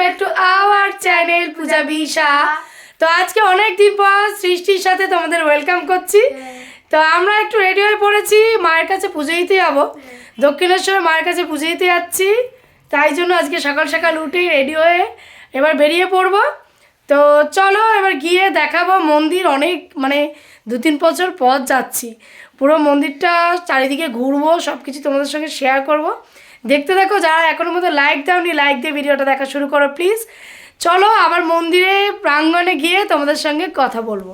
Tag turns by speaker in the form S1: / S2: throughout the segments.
S1: Back to our channel Puja Bisha তো আজকে অনেক দিন পর সৃষ্টির সাথে তোমাদের ওয়েলকাম করছি। তো আমরা একটু রেডি হয়ে পড়েছি মায়ের কাছে পুজো দিতে যাব। দক্ষিণেশ্বরে মায়ের কাছে পুজো দিতে যাচ্ছি। তাই জন্য আজকে সকাল সকাল উঠে রেডি হয়ে এবার বেরিয়ে পড়ব। তো চলো এবার গিয়ে দেখাবো মন্দির অনেক মানে দু তিন বছর পর যাচ্ছি। পুরো মন্দিরটা চারিদিকে ঘুরবো সব কিছু তোমাদের সঙ্গে শেয়ার করব। দেখতে দেখো যারা এখনও মতো লাইক দাওনি লাইক দিয়ে ভিডিওটা দেখা শুরু করো প্লিজ চলো আবার মন্দিরে প্রাঙ্গণে গিয়ে তোমাদের সঙ্গে কথা বলব।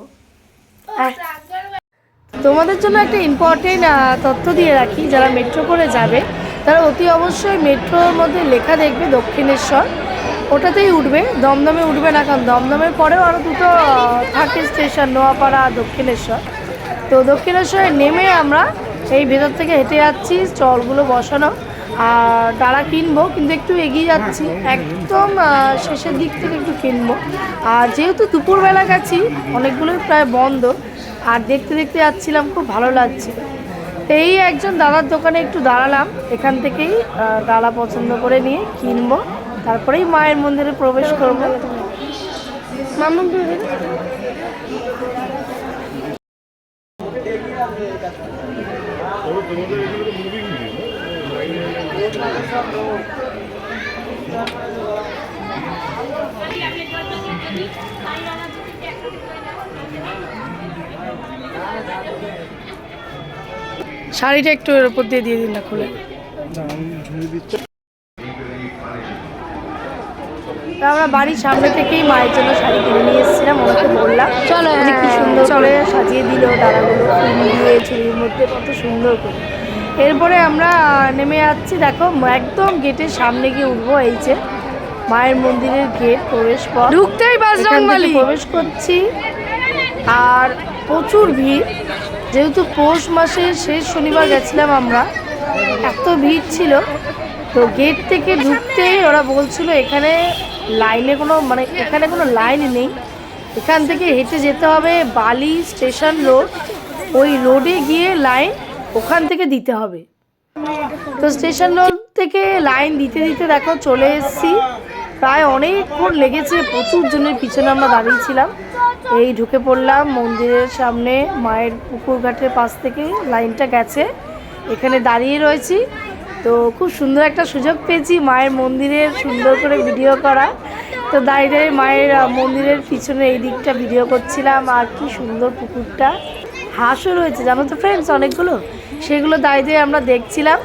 S1: তোমাদের জন্য একটা ইম্পর্টেন্ট তথ্য দিয়ে রাখি, যারা মেট্রো করে যাবে, তারা অতি অবশ্যই মেট্রোর মধ্যে লেখা দেখবে দক্ষিণেশ্বর। ওটাতেই উঠবে, দমদমে উঠবে না, কারণ দমদমের পরেও আরও দুটো থাকে স্টেশন নোয়াপাড়া, দক্ষিণেশ্বর। তো দক্ষিণেশ্বরে নেমে আমরা এই ভেতর থেকে হেঁটে যাচ্ছি, স্টলগুলো বসানো। ডালা কিনবো, কিন্তু একটু এগিয়ে যাচ্ছি। একদম শেষের দিক থেকে একটু কিনবো। আর যেহেতু দুপুরবেলা গেছি, অনেকগুলোই প্রায় বন্ধ, আর দেখতে দেখতে যাচ্ছিলাম, খুব ভালো লাগছিল তো এই একজন দাদার দোকানে একটু দাঁড়ালাম, এখান থেকেই ডালা পছন্দ করে নিয়ে কিনবো। তারপরেই মায়ের মন্দিরে প্রবেশ করব। মামুন শাড়িটা একটু এর উপর দিয়ে দিয়ে দিন না খুলে। আমরা বাড়ির সামনে থেকেই মায়ের জন্য শাড়ি কিনে নিয়ে এসেছিলাম ওনাকে বললাম। চলো কি সুন্দর চলে। সাজিয়ে দিল ফুল দিয়ে ছুরির মধ্যে কত সুন্দর করে। এরপরে আমরা নেমে যাচ্ছি দেখো একদম গেটের সামনে গিয়ে উঠবো এই যে মায়ের মন্দিরের গেট প্রবেশ পথ। ঢুকতেই প্রবেশ করছি। আর প্রচুর ভিড় যেহেতু পৌষ মাসের শেষ শনিবার গেছিলাম আমরা এত ভিড় ছিল। তো গেট থেকে ঢুকতেই ওরা বলছিল এখানে লাইনে কোনো মানে এখানে কোনো লাইন নেই। এখান থেকে হেঁটে যেতে হবে বালি স্টেশন রোড। ওই রোডে গিয়ে লাইন ওখান থেকে দিতে হবে। তো স্টেশন রোড থেকে লাইন দিতে দিতে দেখো চলে এসেছি। প্রায় অনেকক্ষণ লেগেছে, প্রচুর জনের পিছনে আমরা দাঁড়িয়েছিলাম এই ঢুকে পড়লাম মন্দিরের সামনে, মায়ের পুকুর ঘাটের পাশ থেকে লাইনটা গেছে। এখানে দাঁড়িয়ে রয়েছি। তো খুব সুন্দর একটা সুযোগ পেয়েছি মায়ের মন্দিরের সুন্দর করে ভিডিও করা। তো দাঁড়িয়ে দাঁড়িয়ে মায়ের মন্দিরের পিছনে এই দিকটা ভিডিও করছিলাম, আর কি সুন্দর পুকুরটা। হাঁসও রয়েছে, জানো তো ফ্রেন্ডস অনেকগুলো? সেগুলো দাঁড়িয়ে আমরা দেখছিলাম।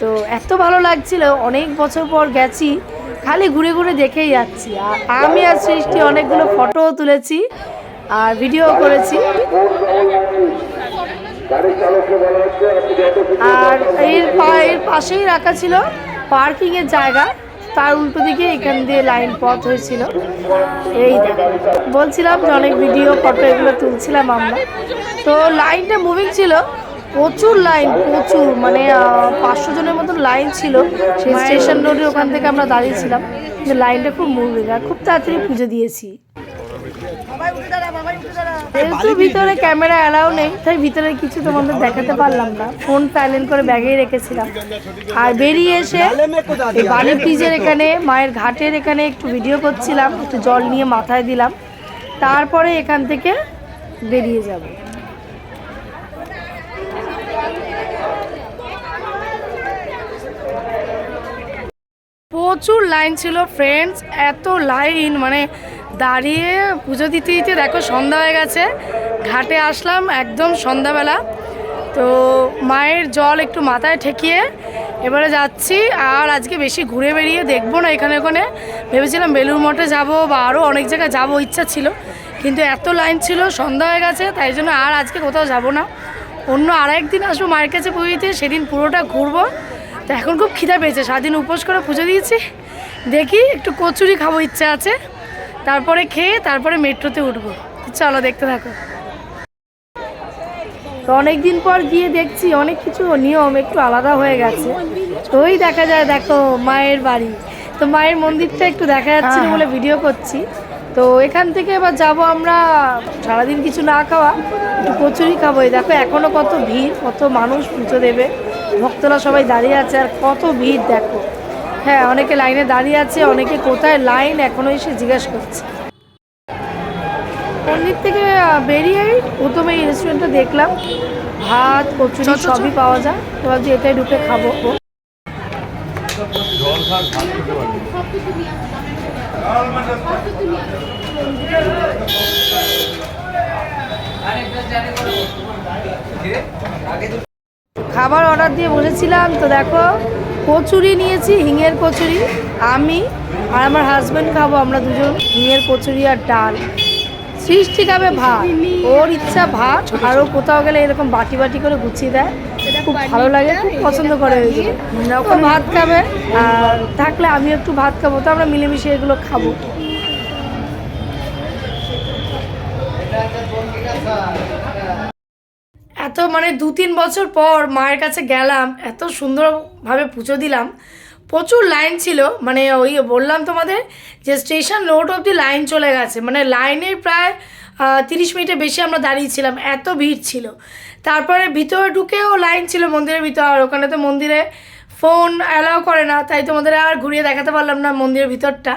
S1: তো এত ভালো লাগছিল, অনেক বছর পর গেছি, খালি ঘুরে ঘুরে দেখেই যাচ্ছি। আর আমি আর সৃষ্টি অনেকগুলো ফটোও তুলেছি আর ভিডিও করেছি। আর এর এর পাশেই রাখা ছিল পার্কিংয়ের জায়গা। তার উল্টো দিকে এখান দিয়ে লাইন পথ হয়েছিল। এই বলছিলাম যে অনেক ভিডিও ফটো এগুলো তুলছিলাম আমরা। তো লাইনটা মুভিং ছিল প্রচুর লাইন প্রচুর মানে পাঁচশো জনের মতো লাইন ছিল। সেই স্টেশন রোডের ওখান থেকে আমরা দাঁড়িয়েছিলাম। কিন্তু লাইনটা খুব মুভিং আর খুব তাড়াতাড়ি পুজো দিয়েছি। যেহেতু ভিতরে ক্যামেরা অ্যালাউ নেই তাই ভিতরে কিছু তোমাদের দেখাতে পারলাম না। ফোন সাইলেন্ট করে ব্যাগেই রেখেছিলাম। আর বেরিয়ে এসে এই বালি ব্রিজের এখানে মায়ের ঘাটের এখানে একটু ভিডিও করছিলাম একটু জল নিয়ে মাথায় দিলাম। তারপরে এখান থেকে বেরিয়ে যাব। প্রচুর লাইন ছিল ফ্রেন্ডস এত লাইন মানে দাঁড়িয়ে পুজো দিতে দিতে দেখো সন্ধ্যা হয়ে গেছে, ঘাটে আসলাম একদম সন্ধ্যাবেলা। তো মায়ের জল একটু মাথায় ঠেকিয়ে এবারে যাচ্ছি, আর আজকে বেশি ঘুরে বেরিয়ে দেখব না এখানে ওখানে। ভেবেছিলাম বেলুর মঠে যাব বা আরও অনেক জায়গায় যাব, ইচ্ছা ছিল, কিন্তু এত লাইন ছিল, সন্ধ্যা হয়ে গেছে, তাই জন্য আর আজকে কোথাও যাব না। অন্য আর একদিন আসব মায়ের কাছে পুজো দিতে, সেদিন পুরোটা ঘুরবো তো এখন খুব খিদা পেয়েছে। সারাদিন উপোস করে পুজো দিয়েছি। দেখি একটু কচুরি খাব ইচ্ছা আছে। তারপরে খেয়ে তারপরে মেট্রোতে উঠবো। চলো দেখতে থাকো। তো অনেক দিন পর গিয়ে দেখছি অনেক কিছু নিয়ম একটু আলাদা হয়ে গেছে। ওই দেখা যায় দেখো মায়ের বাড়ি। তো মায়ের মন্দিরটা একটু দেখা যাচ্ছে বলে ভিডিও করছি। তো এখান থেকে এবার যাব আমরা সারাদিন কিছু না খাওয়া একটু কচুরি খাব। এই দেখো এখনও কত ভিড় কত মানুষ পুজো দেবে। ভক্তরা সবাই দাঁড়িয়ে আছে আর কত ভিড় দেখো। হ্যাঁ অনেকে লাইনে দাঁড়িয়ে আছে অনেকে কোথায় লাইন এখনও এসে জিজ্ঞাসা করছে। মন্দির থেকে আহ, বেরিয়েই প্রথমে এই রেস্টুরেন্টটা দেখলাম। ভাত কচুরি। সবই পাওয়া যায়। তো ভাবছি এটাই ঢুকে খাব।
S2: ভাত খেতে পারবি
S1: খাবার অর্ডার দিয়ে বসেছিলাম, তো দেখো, কচুরি নিয়েছি, হিঙের কচুরি, আমি আর আমার হাজব্যান্ড খাব আমরা দুজন, হিঙের কচুরি আর ডাল। সৃষ্টি খাবে ভাত, ওর ইচ্ছা ভাত আরও কোথাও গেলে এরকম বাটি বাটি করে গুছিয়ে দেয়, খুব ভালো লাগে, খুব পছন্দ করে যখন ভাত খাবে, আর থাকলে আমি একটু ভাত খাব, তো আমরা মিলেমিশে এগুলো খাব। এত মানে দু তিন বছর পর মায়ের কাছে গেলাম, এত সুন্দরভাবে পুজো দিলাম। প্রচুর লাইন ছিল মানে ওই বললাম তোমাদের যে স্টেশন রোড অবধি লাইন চলে গেছে মানে লাইনে প্রায় তিরিশ মিনিটের বেশি আমরা দাঁড়িয়েছিলাম, এত ভিড় ছিল। তারপরে ভিতরে ঢুকেও লাইন ছিল মন্দিরের ভিতর, আর ওখানে তো মন্দিরে ফোন অ্যালাউ করে না, তাই তোমাদের আর ঘুরিয়ে দেখাতে পারলাম না মন্দিরের ভিতরটা।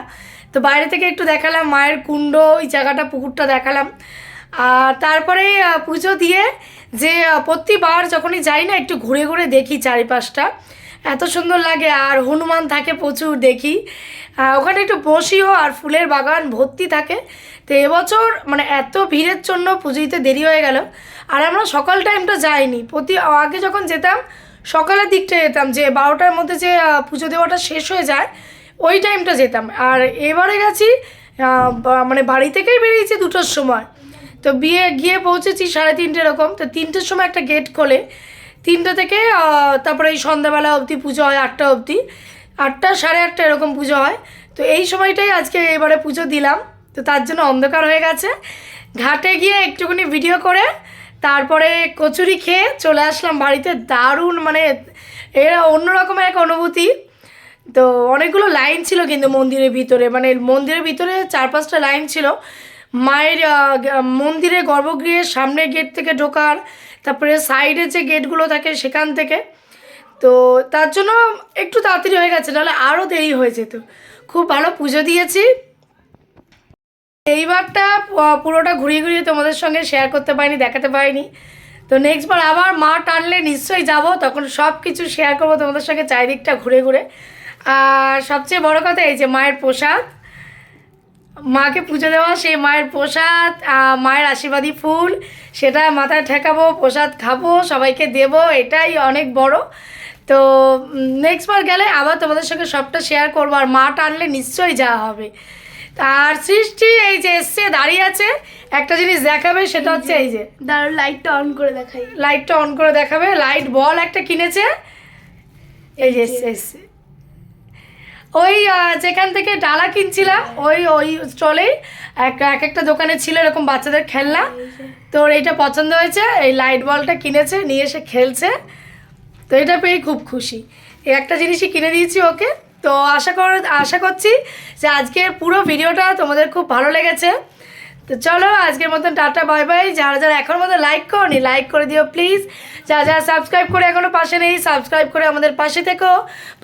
S1: তো বাইরে থেকে একটু দেখালাম, মায়ের কুণ্ড, ওই জায়গাটা, পুকুরটা দেখালাম। আর তারপরে পুজো দিয়ে যে প্রতিবার যখনই যাই না, একটু ঘুরে ঘুরে দেখি চারিপাশটা। এত সুন্দর লাগে, আর হনুমান থাকে প্রচুর দেখি। ওখানে একটু বসিও, আর ফুলের বাগান ভর্তি থাকে। তো এবছর মানে এত ভিড়ের জন্য পুজো দিতে দেরি হয়ে গেল। আর আমরা সকাল টাইমটা যাইনি। প্রতি, আগে যখন যেতাম, সকালের দিকটা যেতাম, যে বারোটার মধ্যে যে পুজো দেওয়াটা শেষ হয়ে যায়, ওই টাইমটা যেতাম। আর এবারে গেছি মানে বাড়ি থেকেই বেরিয়েছি দুটোর সময়। তো বিয়ে, গিয়ে পৌঁছেছি সাড়ে তিনটে এরকম। তো তিনটের সময় একটা গেট খোলে। তিনটে থেকে তারপরে এই সন্ধ্যাবেলা অবধি পুজো হয়, আটটা অবধি। আটটা, সাড়ে আটটা এরকম পুজো হয়। তো এই সময়টাই আজকে এবারে পুজো দিলাম। তো তার জন্য অন্ধকার হয়ে গেছে। ঘাটে গিয়ে একটুখানি ভিডিও করে, তারপরে কচুরি খেয়ে চলে আসলাম বাড়িতে। দারুণ মানে এরা অন্যরকমের এক অনুভূতি। তো অনেকগুলো লাইন ছিল কিন্তু মন্দিরের ভিতরে। মানে মন্দিরের ভিতরে চার পাঁচটা লাইন ছিল। মায়ের মন্দিরের গর্ভগৃহের সামনে গেট থেকে ঢোকার, তারপরে সাইডে যে গেটগুলো থাকে সেখান থেকে। তো তার জন্য একটু তাড়াতাড়ি হয়ে গেছে, নাহলে আরও দেরি হয়ে যেত। খুব ভালো পুজো দিয়েছি। এইবারটা পুরোটা ঘুরিয়ে ঘুরিয়ে তোমাদের সঙ্গে শেয়ার করতে পারিনি, দেখাতে পারিনি। তো নেক্সট বার আবার মা টানলে নিশ্চয়ই যাব, তখন সব কিছু শেয়ার করব তোমাদের সঙ্গে চারিদিকটা ঘুরে ঘুরে। আর সবচেয়ে বড় কথা এই যে মায়ের প্রসাদ। মাকে পুজো দেওয়া সেই মায়ের প্রসাদ মায়ের আশীর্বাদী ফুল সেটা মাথায় ঠেকাবো প্রসাদ খাব সবাইকে দেব এটাই অনেক বড়। তো নেক্সট বার গেলে আবার তোমাদের সঙ্গে সবটা শেয়ার করব আর মা টানলে নিশ্চয়ই যাওয়া হবে। আর সৃষ্টি এই যে এসছে দাঁড়িয়ে আছে একটা জিনিস দেখাবে সেটা হচ্ছে এই যে।
S3: দাঁড়াও লাইটটা অন করে দেখাই।
S1: লাইটটা অন করে দেখাবে লাইট বল একটা কিনেছে। এই যে। এসছে এসছে। ওই যেখান থেকে ডালা কিনছিলাম, ওই ওই স্টলেই এক এক একটা দোকানে ছিল এরকম বাচ্চাদের খেলনা। তোর এইটা পছন্দ হয়েছে, এই লাইট বলটা কিনেছে, নিয়ে এসে খেলছে। তো এটা পেয়ে খুব খুশি। এই একটা জিনিসই কিনে দিয়েছি ওকে। তো আশা কর, আশা করছি যে আজকের পুরো ভিডিওটা তোমাদের খুব ভালো লেগেছে। তো চলো আজকের মতন টাটা বাই বাই যারা যারা এখন মতো লাইক করনি লাইক করে দিও প্লিজ যারা যারা সাবস্ক্রাইব করে এখনও পাশে নেই সাবস্ক্রাইব করে আমাদের পাশে থেকো।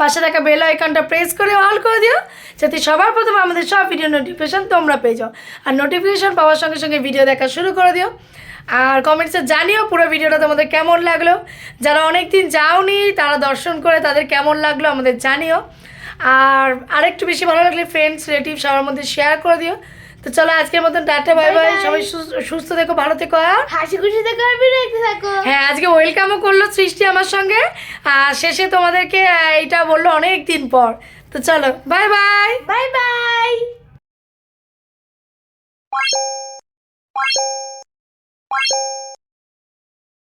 S1: পাশে থাকা বেল আইকনটা প্রেস করে অল করে দিও, যাতে সবার প্রথমে আমাদের সব ভিডিও নোটিফিকেশান তোমরা পেয়ে যাও। আর নোটিফিকেশান পাওয়ার সঙ্গে সঙ্গে ভিডিও দেখা শুরু করে দিও। আর কমেন্টসে জানিও পুরো ভিডিওটা তোমাদের কেমন লাগল। যারা অনেক দিন যাওনি, তারা দর্শন করে তাদের কেমন লাগল আমাদের জানিও। আর আরেকটু বেশি ভালো লাগলে ফ্রেন্ডস রিলেটিভ সবার মধ্যে শেয়ার করে দিও। তো চলো আজকের মতন টাটা বাই বাই সবাই সুস্থ থেকো ভালো থেকো হ্যাঁ? আর
S3: হাসি খুশি থেকো আর বিরক্ত থাকো।
S1: হ্যাঁ আজকে ওয়েলকামও করল সৃষ্টি আমার সঙ্গে। আর শেষে তোমাদেরকে এটা বলল অনেক দিন পর। তো চলো বাই বাই
S3: বাই বাই